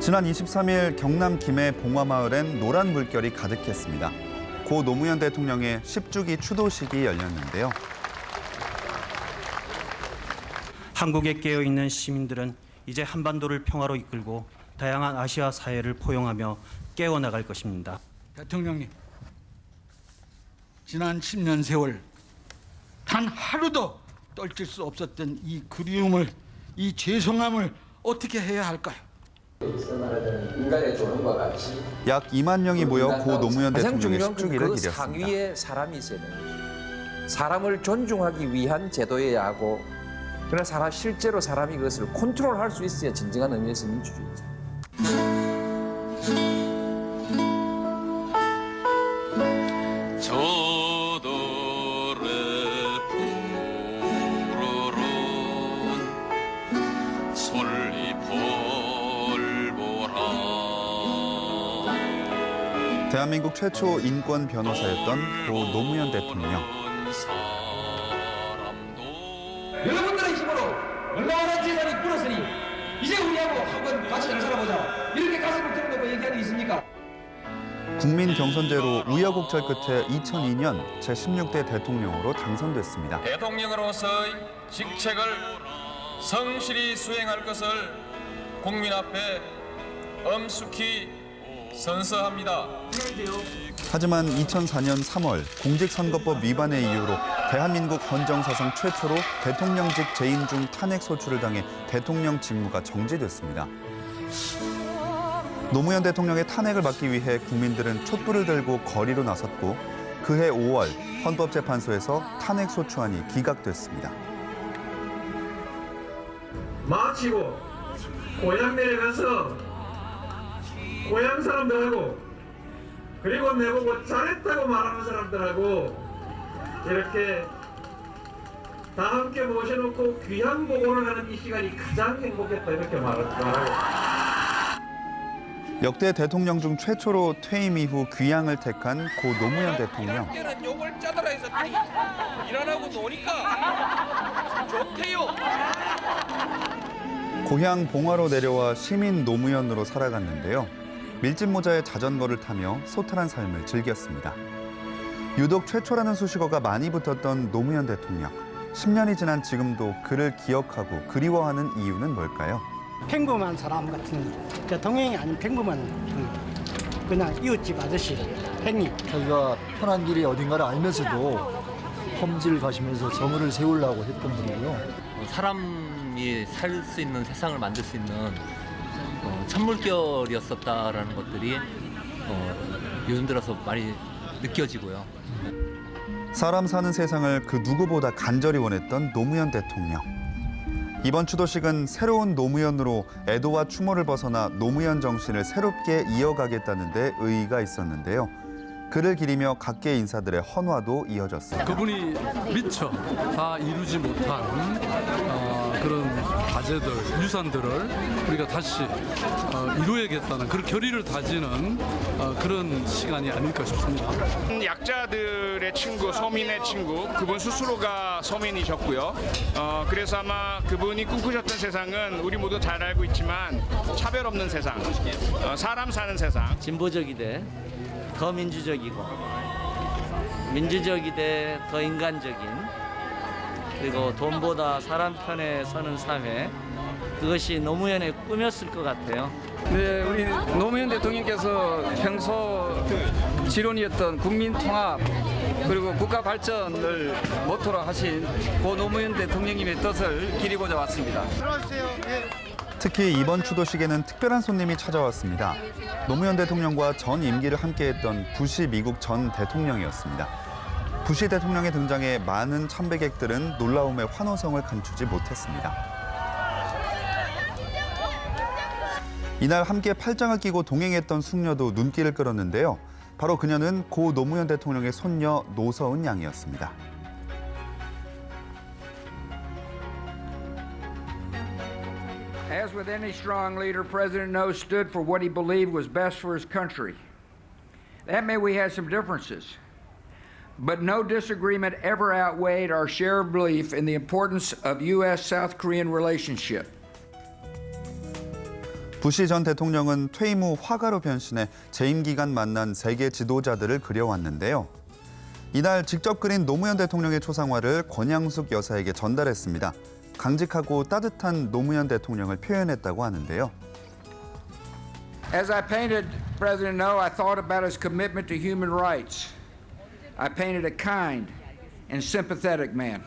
지난 23일 경남 김해 봉화마을엔 노란 물결이 가득했습니다. 고 노무현 대통령의 10주기 추도식이 열렸는데요. 한국에 깨어 있는 시민들은 이제 한반도를 평화로 이끌고 다양한 아시아 사회를 포용하며 깨어 나갈 것입니다. 대통령님, 지난 10년 세월 단 하루도 떨칠 수 없었던 이 그리움을, 이 죄송함을 어떻게 해야 할까요? 약 2만 명이 모여 고 노무현 가장 대통령의 중요한 건 10주기를 그 기렸습니다. 상위에 사람이 있어야 돼요. 사람을 존중하기 위한 제도여야 하고 그러나 사람 실제로 사람이 그것을 컨트롤할 수 있어야 진정한 의미에서 민주주의죠. 대한민국 최초 인권 변호사였던 고 노무현 대통령. 여러분들의 힘으로 얼마나 재산이 불었으니 이제 우리하고 한번 같이 잘 살아보자 이렇게 가슴을 들어놓고 얘기하는 게 있습니까? 국민 경선제로 우여곡절 끝에 2002년 제16대 대통령으로 당선됐습니다. 대통령으로서의 직책을 성실히 수행할 것을 국민 앞에 엄숙히 선서합니다. 하지만 2004년 3월 공직선거법 위반의 이유로 대한민국 헌정사상 최초로 대통령직 재임 중 탄핵 소추를 당해 대통령 직무가 정지됐습니다. 노무현 대통령의 탄핵을 막기 위해 국민들은 촛불을 들고 거리로 나섰고 그해 5월 헌법재판소에서 탄핵 소추안이 기각됐습니다. 마치고 고향 내려가서 고향 사람들하고 그리고 내보고 잘했다고 말하는 사람들하고 이렇게 다 함께 모셔놓고 귀한 보고를 하는 이 시간이 가장 행복했다 이렇게 말- 말하고 역대 대통령 중 최초로 퇴임 이후 귀향을 택한 고 노무현 대통령. 욕을 일어나고 노니까 좋대요. 고향 봉화로 내려와 시민 노무현으로 살아갔는데요. 밀짚 모자에 자전거를 타며 소탈한 삶을 즐겼습니다. 유독 최초라는 수식어가 많이 붙었던 노무현 대통령. 10년이 지난 지금도 그를 기억하고 그리워하는 이유는 뭘까요? 평범한 사람 같은 대통령이 아닌 평범한 음, 그냥 이웃집 아저씨 행님 자기가 편한 길이 어딘가를 알면서도 험지를 가시면서 정의를 세우려고 했던 분이고요. 사람이 살 수 있는 세상을 만들 수 있는 어, 천물결이었었다라는 것들이 어, 요즘 들어서 많이 느껴지고요. 사람 사는 세상을 그 누구보다 간절히 원했던 노무현 대통령. 이번 추도식은 새로운 노무현으로 애도와 추모를 벗어나 노무현 정신을 새롭게 이어가겠다는 데 의의가 있었는데요. 그를 기리며 각계 인사들의 헌화도 이어졌습니다. 그분이 미처 다 이루지 못한 어, 그런 과제들, 유산들을 우리가 다시 어, 이루어야겠다는 그런 결의를 다지는 어, 그런 시간이 아닐까 싶습니다. 약자들의 친구, 서민의 친구 그분 스스로가 서민이셨고요 어, 그래서 아마 그분이 꿈꾸셨던 세상은 우리 모두 잘 알고 있지만 차별 없는 세상 어, 사람 사는 세상 진보적이되 더 민주적이고 민주적이되 더 인간적인 그리고 돈보다 사람 편에 서는 사회 그것이 노무현의 꿈이었을 것 같아요. 네, 우리 노무현 대통령께서 평소 지론이었던 국민 통합 그리고 국가 발전을 모토로 하신 고 노무현 대통령님의 뜻을 기리고자 왔습니다. 특히 이번 추도식에는 특별한 손님이 찾아왔습니다. 노무현 대통령과 전 임기를 함께했던 부시 미국 전 대통령이었습니다. 부시 대통령의 등장에 많은 참배객들은 놀라움의 환호성을 감추지 못했습니다. 이날 함께 팔짱을 끼고 동행했던 숙녀도 눈길을 끌었는데요. 바로 그녀는 고 노무현 대통령의 손녀 노서은 양이었습니다. As with any strong leader, President No stood for what he believed was best for his country. That may we had some differences, but no disagreement ever outweighed our shared belief in the importance of U.S. South Korean relationship. 부시 전 대통령은 퇴임 후 화가로 변신해 재임 기간 만난 세계 지도자들을 그려왔는데요. 이날 직접 그린 노무현 대통령의 초상화를 권양숙 여사에게 전달했습니다. 강직하고 따뜻한 노무현 대통령을 표현했다고 하는데요. As I painted President No, I thought about his commitment to human rights. I painted a kind and sympathetic man.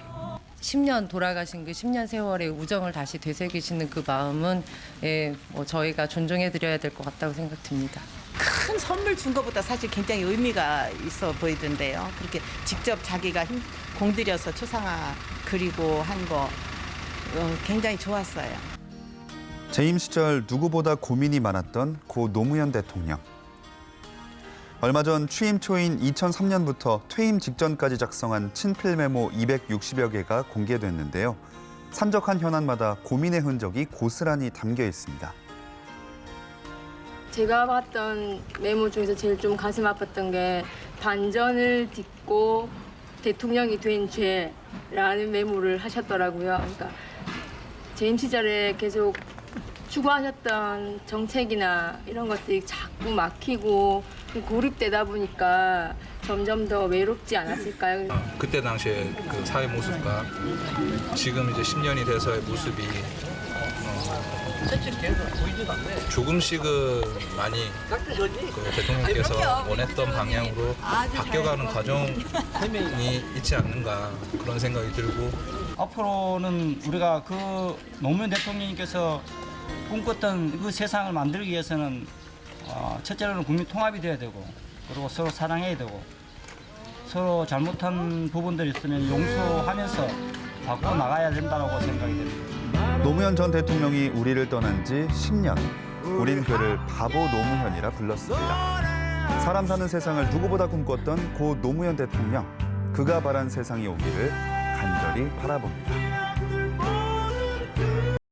10년 돌아가신 그 10년 세월의 우정을 다시 되새기시는 그 마음은 예, 뭐 저희가 존중해 드려야 될 것 같다고 생각됩니다. 큰 선물 준 것보다 사실 굉장히 의미가 있어 보이던데요. 그렇게 직접 자기가 힘- 공들여서 초상화 그리고 한 거 어, 굉장히 좋았어요. 재임 시절 누구보다 고민이 많았던 고 노무현 대통령. 얼마 전 취임 초인 2003년부터 퇴임 직전까지 작성한 친필 메모 260여 개가 공개됐는데요. 산적한 현안마다 고민의 흔적이 고스란히 담겨 있습니다. 제가 봤던 메모 중에서 제일 좀 가슴 아팠던 게 반전을 딛고 대통령이 된 죄라는 메모를 하셨더라고요. 그러니까 재임 시절에 계속 추구하셨던 정책이나 이런 것들이 자꾸 막히고 고립되다 보니까 점점 더 외롭지 않았을까요? 그때 당시에 그 사회 모습과 지금 이제 10년이 돼서의 모습이 어, 조금씩은 많이 그 대통령께서 원했던 방향으로 바뀌어가는 과정이 있지 않는가 그런 생각이 들고. 앞으로는 우리가 그 노무현 대통령님께서 꿈꿨던 그 세상을 만들기 위해서는 어, 첫째로는 국민 통합이 돼야 되고 그리고 서로 사랑해야 되고 서로 잘못한 부분들이 있으면 용서하면서 바꿔 나가야 된다고 생각이 됩니다. 노무현 전 대통령이 우리를 떠난 지 10년. 우린 그를 바보 노무현이라 불렀습니다. 사람 사는 세상을 누구보다 꿈꿨던 고 노무현 대통령. 그가 바란 세상이 오기를 간절히 바라봅니다.